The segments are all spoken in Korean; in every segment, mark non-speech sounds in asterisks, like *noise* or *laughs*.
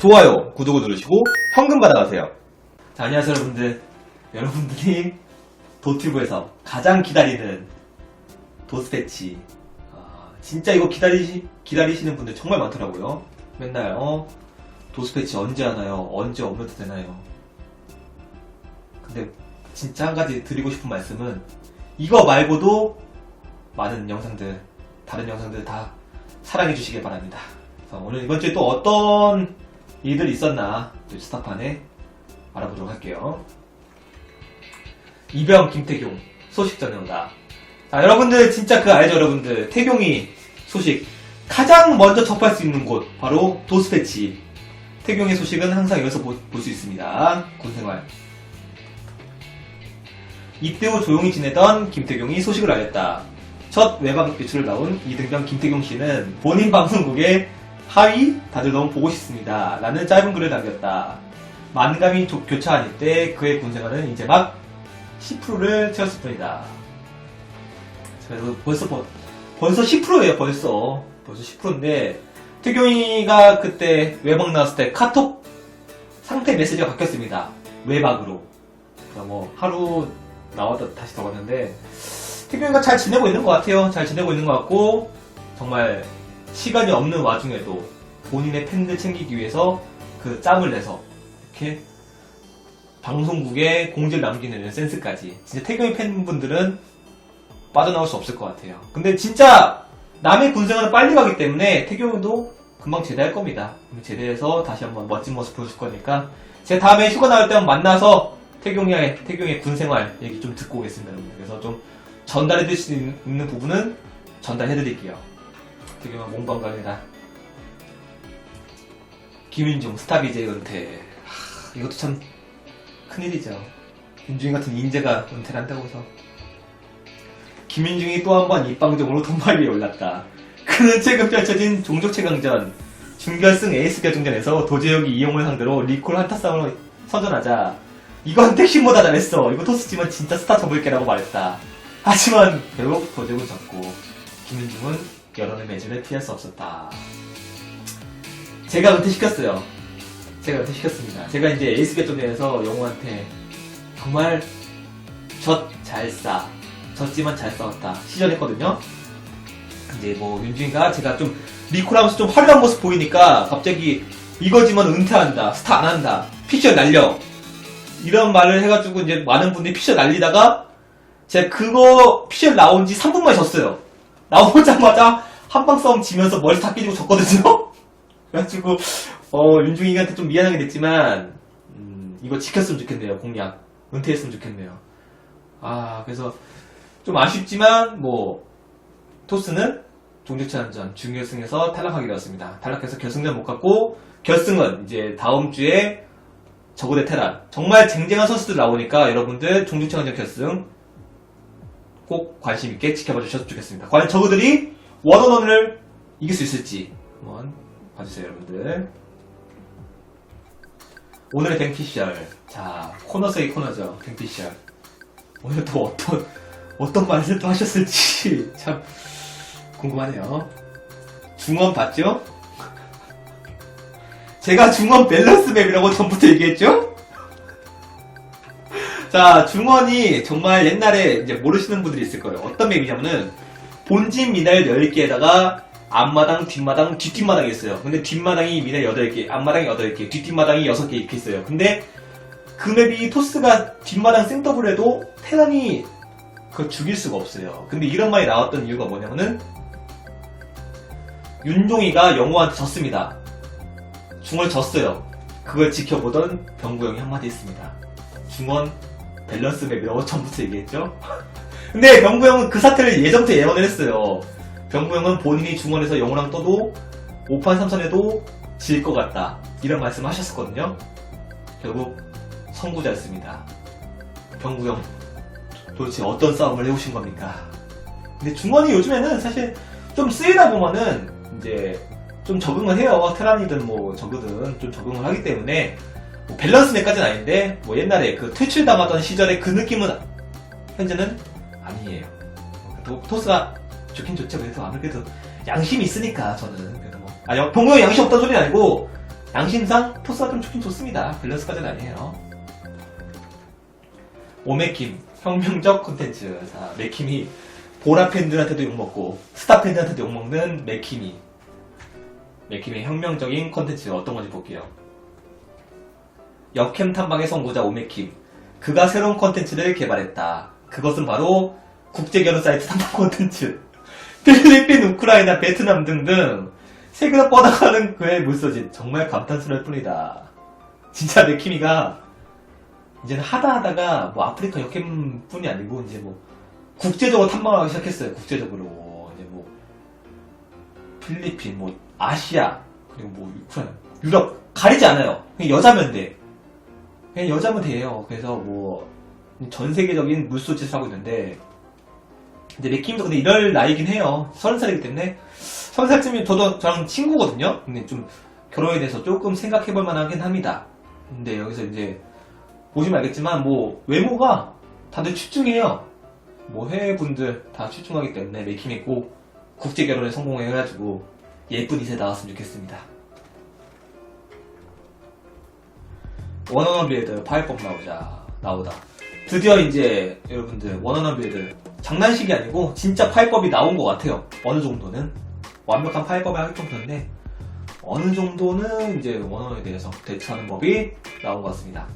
좋아요, 구독을 누르시고 현금 받아가세요. 자, 안녕하세요, 여러분들. 여러분들이 도튜브에서 가장 기다리는 도스패치. 아, 진짜 이거 기다리시, 기다리시는 분들 정말 많더라고요. 맨날, 어, 도스패치 언제 하나요? 언제 업로드 되나요? 근데 진짜 한 가지 드리고 싶은 말씀은 이거 말고도 많은 영상들, 다른 영상들 다 사랑해 주시길 바랍니다. 오늘 이번 주에 또 어떤 일들이 있었나 또 스타판에 알아보도록 할게요. 이병 김태경 소식 전해오다. 자, 여러분들 진짜 그 알죠, 여러분들. 태경이 소식 가장 먼저 접할 수 있는 곳 바로 도스패치. 태경의 소식은 항상 여기서 볼 수 있습니다. 군생활. 이때 후 조용히 지내던 김태경이 소식을 알렸다. 첫 외박 외출을 나온 이등병 김태경 씨는 본인 방송국에 하위 다들 너무 보고 싶습니다. 라는 짧은 글을 남겼다. 만감이 조- 교차한 이때 그의 군생활은 이제 막 10%를 채웠을 뿐이다. 그래서 벌써 버- 벌써 10%예요 벌써 벌써 10%인데 태경이가 그때 외박 나왔을 때 카톡 상태 메시지가 바뀌었습니다. 외박으로. 그래서 뭐 하루 나왔다 다시 들어갔는데 태경이가 잘 지내고 있는 것 같아요. 잘 지내고 있는 것 같고 정말 시간이 없는 와중에도 본인의 팬들 챙기기 위해서 그 짬을 내서 이렇게 방송국에 공지를 남기는 센스까지 진짜 태경이 팬분들은 빠져나올 수 없을 것 같아요. 근데 진짜 남의 군생활은 빨리 가기 때문에 태경이도 금방 제대할 겁니다. 제대해서 다시 한번 멋진 모습 보여줄 거니까 제가 다음에 휴가 나올 때 만나서 태경이의 태경의 군생활 얘기 좀 듣고 오겠습니다. 여러분. 그래서 좀 전달해 드릴 수 있는 부분은 전달해 드릴게요. 태경아 몽방갑니다. 김윤중 스타 BJ 은퇴 하, 이것도 참 큰일이죠. 윤중이 같은 인재가 은퇴를 한다고 해서 김윤중이 또 한 번 입방정으로 돈벌이에 올랐다. 그는 최근 펼쳐진 종족 최강전 준결승 에이스 결승전에서 도재욱이 이용을 상대로 리콜 한타 싸움을 선전하자 이건 택신보다 잘했어. 이거 토스지만 진짜 스타 접을게라고 말했다. 하지만 결국 도재욱은 졌고 김윤중은 여론의 매질을 피할 수 없었다. 제가 은퇴시켰어요. 제가 은퇴시켰습니다. 제가 이제 에이스 결정전에서 영호한테 정말 젖잘 싸. 졌지만 잘 싸웠다. 시전했거든요. 이제 뭐 윤중이가 제가 좀 리콜하면서 좀 화려한 모습 보이니까 갑자기 이거지만 은퇴한다. 스타 안 한다. 피셜 날려. 이런 말을 해가지고 이제 많은 분들이 피셜 날리다가 제가 그거 피셜 나온 지 3분 만에 졌어요. 나오자마자 한방 싸움 지면서 머리 다 깨지고 졌거든요. *laughs* 그래가지고 어 윤중이한테 좀 미안하게 됐지만 음, 이거 지켰으면 좋겠네요. 공약 은퇴했으면 좋겠네요. 아 그래서 좀 아쉽지만 뭐 토스는 종족체전전 준결승에서 탈락하게 되었습니다. 탈락해서 결승전 못 갔고 결승은 이제 다음 주에 저고 대 테란 정말 쟁쟁한 선수들 나오니까 여러분들 종족체전전 결승 꼭 관심 있게 지켜봐 주셨으면 좋겠습니다. 과연 저그들이 원원원을 이길 수 있을지 한번 봐주세요, 여러분들. 오늘의 뱅피셜. 자, 코너 세이 코너죠, 뱅피셜. 오늘 또 어떤, 어떤 말을 또 하셨을지 *laughs* 참 궁금하네요. 중원 봤죠? *laughs* 제가 중원 밸런스 맵이라고 전부터 얘기했죠? *laughs* 자, 중원이 정말 옛날에 이제 모르시는 분들이 있을 거예요. 어떤 맵이냐면은 본진 미날 10개에다가 앞마당, 뒷마당, 뒷뒷마당이 있어요. 근데 뒷마당이 미날 8개, 앞마당이 8개, 뒷뒷마당이 6개 이렇게 있어요. 근데 그 맵이 토스가 뒷마당 생더블 해도 테란이 그걸 죽일 수가 없어요. 근데 이런 말이 나왔던 이유가 뭐냐면은 윤종이가 영호한테 졌습니다. 중을 졌어요. 그걸 지켜보던 병구 형이 한마디 했습니다. 중원 밸런스 맵이라고 *laughs* 전부터 얘기했죠. 근데 병구 형은 그 사태를 예전부터 예언을 했어요. 병구 형은 본인이 중원에서 영호랑 떠도 5판 3선에도 질 것 같다. 이런 말씀 하셨었거든요. 결국 선구자였습니다. 병구 형 도대체 어떤 싸움을 해오신 겁니까? 근데 중원이 요즘에는 사실 좀 쓰이다 보면은 이제 좀 적응을 해요. 테란이든 뭐 저그든 좀 적응을 하기 때문에 뭐 밸런스 맵까지는 아닌데 뭐 옛날에 그 퇴출 당하던 시절의 그 느낌은 현재는 아니에요. 도- 토스가 좋긴 좋죠. 그래도 아무래도 양심이 있으니까 저는 그래도 뭐 아니 병구형 양심 없다는 소리는 아니고 양심상 토스가 좀 좋긴 좋습니다. 밸런스까지는 아니에요. 오메킴 혁명적 콘텐츠. 자, 맥킴이 보라 팬들한테도 욕먹고 스타 팬들한테도 욕먹는 맥킴이 맥킴의 혁명적인 콘텐츠 어떤 건지 볼게요. 역캠 탐방의 선구자 오메킴. 그가 새로운 콘텐츠를 개발했다. 그것은 바로 국제결혼 사이트 탐방 콘텐츠. *laughs* 필리핀, 우크라이나, 베트남 등등 세계가 뻗어가는 그의 물소진 정말 감탄스러울 뿐이다. 진짜 맥키미가 이제는 하다 하다가 뭐 아프리카 역캠뿐이 아니고 이제 뭐 국제적으로 탐방을 하기 시작했어요. 국제적으로 이제 뭐 필리핀, 뭐 아시아 그리고 뭐 우크라이나, 유럽 가리지 않아요. 그냥 여자면 돼. 그냥 여자면 돼요. 그래서 뭐 전 세계적인 물소짓을 하고 있는데 이제 맥킴도 근데 이럴 나이긴 해요. 서른 살이기 때문에 서른 살쯤이면 저도 저랑 친구거든요. 근데 좀 결혼에 대해서 조금 생각해볼 만하긴 합니다. 근데 여기서 이제 보시면 알겠지만 뭐 외모가 다들 출중해요. 뭐 해외 분들 다 출중하기 때문에 맥킴이 꼭 국제 결혼에 성공해가지고 예쁜 이세 나왔으면 좋겠습니다. 원어원 빌드 파이법 나오자 나오다. 드디어 이제 여러분들 원어원 빌드 장난식이 아니고 진짜 파이법이 나온 것 같아요. 어느 정도는 완벽한 파이법이 할 정도인데 어느 정도는 이제 원어원에 대해서 대처하는 법이 나온 것 같습니다.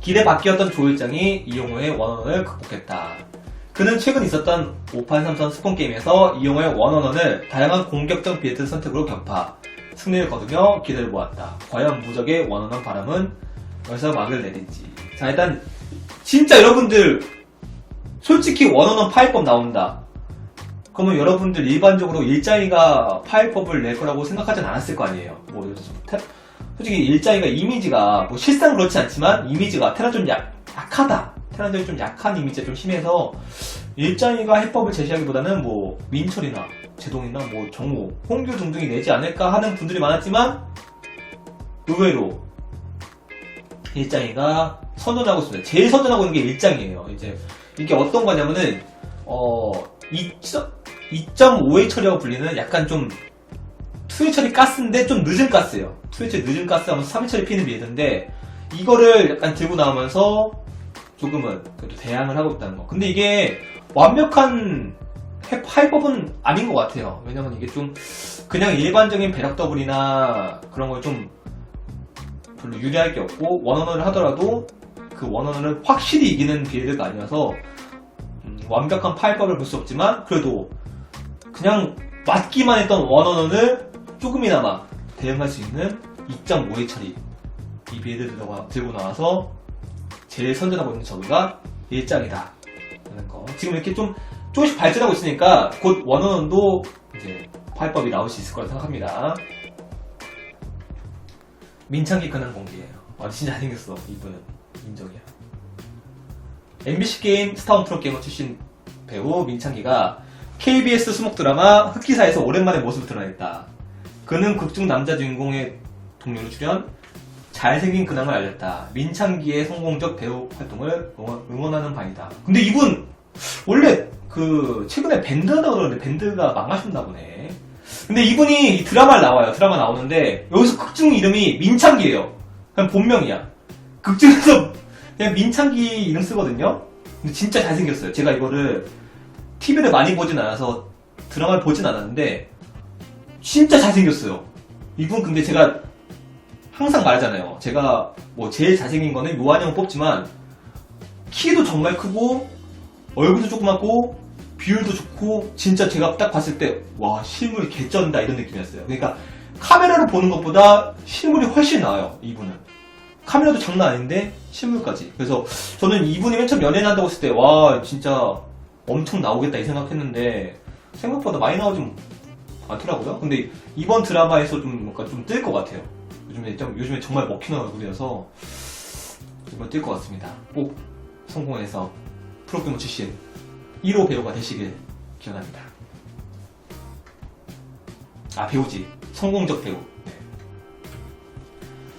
기대 바뀌었던 조일장이 이용호의 원언을 극복했다. 그는 최근 있었던 5833 스폰 게임에서 이용호의 원언을 다양한 공격적 빌드 선택으로 격파, 승리를 거두며 기대를 모았다. 과연 무적의 원언한 바람은 어디서 막을 내릴지. 자, 일단 진짜 여러분들 솔직히 원언원 파이법 나온다. 그러면 여러분들 일반적으로 일자이가 파이법을 낼 거라고 생각하진 않았을 거 아니에요. 뭐 솔직히 일자이가 이미지가 뭐 실상 그렇지 않지만 이미지가 테란 좀 약, 약하다. 테란들이 좀 약한 이미지가 좀 심해서 일자이가 해법을 제시하기보다는 뭐 민철이나 제동이나 뭐 정우, 홍규 등등이 내지 않을까 하는 분들이 많았지만 의외로 일장이가 선전하고 있습니다. 제일 선전하고 있는 게 일장이에요. 이제 이게 어떤 거냐면은 어 2.5회 처리라고 불리는 약간 좀 투회 처리 가스인데 좀 늦은 가스예요. 투회 처리 늦은 가스 하면 3회 처리 피는 비례인데 이거를 약간 들고 나오면서 조금은 그래도 대항을 하고 있다는 거. 근데 이게 완벽한 해- 하이법은 아닌 것 같아요. 왜냐면 이게 좀 그냥 일반적인 배럭 더블이나 그런 걸 좀 별로 유리할 게 없고 원언어를 하더라도 그 원언어를 확실히 이기는 빌드가 아니어서 음, 완벽한 파이법을 볼 수 없지만 그래도 그냥 맞기만 했던 원언어를 조금이나마 대응할 수 있는 2.5의 처리 이 빌드 들고, 들고 나와서 제일 선전하고 있는 저그가? 일장이다. 지금 이렇게 좀 조금씩 발전하고 있으니까 곧 원언도 이제 파이법이 나올 수 있을 거라 생각합니다. 민창기 근황 공개예요. 와 진짜 잘생겼어 이분은 인정이야 MBC 게임 스타운 프로 게이머 출신 배우 민창기가 KBS 수목 드라마 흑기사에서 오랜만에 모습을 드러냈다. 그는 극중 남자 주인공의 동료로 출연, 잘생긴 근황을 알렸다. 민창기의 성공적 배우 활동을 응원, 하는 바이다. 근데 이분 원래 그 최근에 밴드 하다고 그러는데 밴드가 망하셨나 보네. 근데 이분이 이 드라마를 나와요. 드라마 나오는데 여기서 극중 이름이 민창기예요. 그냥 본명이야. 극중에서 그냥 민창기 이름 쓰거든요. 근데 진짜 잘생겼어요. 제가 이거를 TV를 많이 보진 않아서 드라마를 보진 않았는데 진짜 잘생겼어요. 이분 근데 제가 항상 말하잖아요. 제가 뭐 제일 잘생긴 거는 요한형 뽑지만 키도 정말 크고 얼굴도 조그맣고 비율도 좋고 진짜 제가 딱 봤을 때 와 실물 개쩐다 이런 느낌이었어요. 그러니까 카메라로 보는 것보다 실물이 훨씬 나아요. 이분은. 카메라도 장난 아닌데 실물까지. 그래서 저는 이분이 맨 처음 연예인 한다고 했을 때 와 진짜 엄청 나오겠다 이 생각했는데 생각보다 많이 나오진 않더라고요. 근데 이번 드라마에서 좀 뭔가 좀 뜰 것 같아요. 요즘에 좀 요즘에 정말 먹히는 얼굴이어서 이번 뜰것 같습니다. 꼭 성공해서 프로그래머 출신 1호 배우가 되시길 기원합니다. 아 배우지 성공적 배우.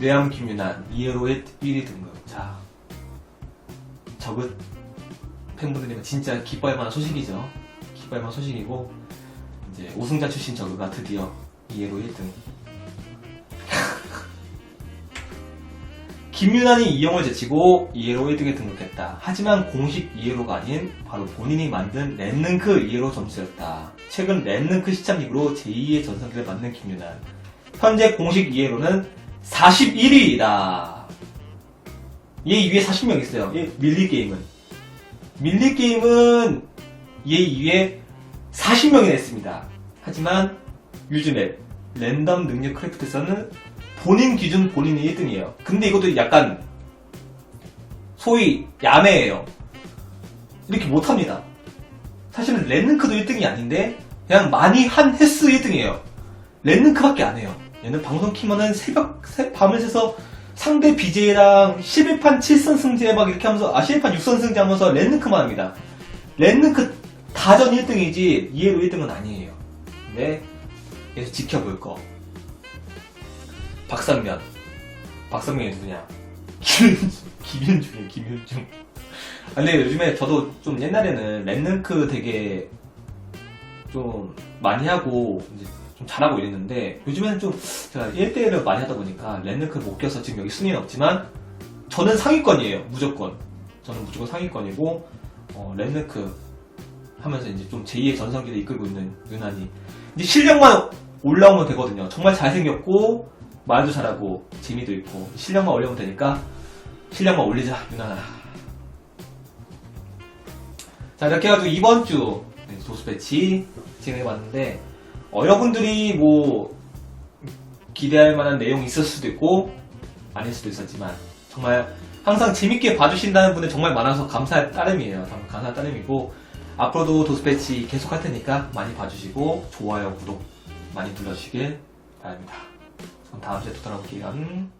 레암 김유난 2회로의 1위 등급. 자, 저은 팬분들이면 진짜 기뻐할 만한 소식이죠. 기뻐할 만한 소식이고 이제 우승자 출신 저그가 드디어 2에로 1등. *laughs* 김유난이 2영을 제치고 2에로 1등에 등극했다. 하지만 공식 2에로가 아닌 바로 본인이 만든 랜능크 2에로 점수였다. 최근 랜능크 시참 이후로 제2의 전성기를 맞는 김유난. 현재 공식 2에로는 41위이다. 얘 이후에 40명 있어요. 얘 밀리 게임은. 밀리 게임은 얘 이후에 40명이나 했습니다. 하지만 요즘에 랜덤 능력 크래프트에서는 본인 기준 본인이 1등이에요. 근데 이것도 약간 소위 야매예요. 이렇게 못합니다. 사실은 랜능크도 1등이 아닌데 그냥 많이 한 횟수 1등이에요. 랜능크밖에 안 해요. 얘는 방송 키면은 새벽 새- 밤을 새서 상대 BJ랑 11판 7선 승제 막 이렇게 하면서 아 11판 6선 승제 하면서 랜능크만 합니다. 랜능크 다전 1등이지 이해로 1등은 아니에요. 근데 계속 지켜볼 거. 박상면. 박상면이 누구냐? 김윤중. *laughs* 김윤중이에요, 김윤중. 아, 근데 요즘에 저도 좀 옛날에는 랜능크 되게 좀 많이 하고 좀 잘하고 이랬는데 요즘에는 좀 제가 1대1을 많이 하다 보니까 랜능크 못 껴서 지금 여기 순위는 없지만 저는 상위권이에요, 무조건. 저는 무조건 상위권이고 어, 랜능크 하면서 이제 좀 제2의 전성기를 이끌고 있는 유난히 이제 실력만 올라오면 되거든요. 정말 잘생겼고 말도 잘하고 재미도 있고 실력만 올리면 되니까 실력만 올리자 유난아. 자 이렇게 해가지고 이번 주 네, 도수 배치 진행해봤는데 어, 여러분들이 뭐 기대할 만한 내용이 있을 수도 있고 아닐 수도 있었지만 정말 항상 재밌게 봐주신다는 분들 정말 많아서 감사할 따름이에요. 참 감사할 따름이고 앞으로도 도스패치 계속 할 테니까 많이 봐주시고 좋아요, 구독 많이 눌러주시길 바랍니다. 그럼 다음 주에 또 돌아올게요.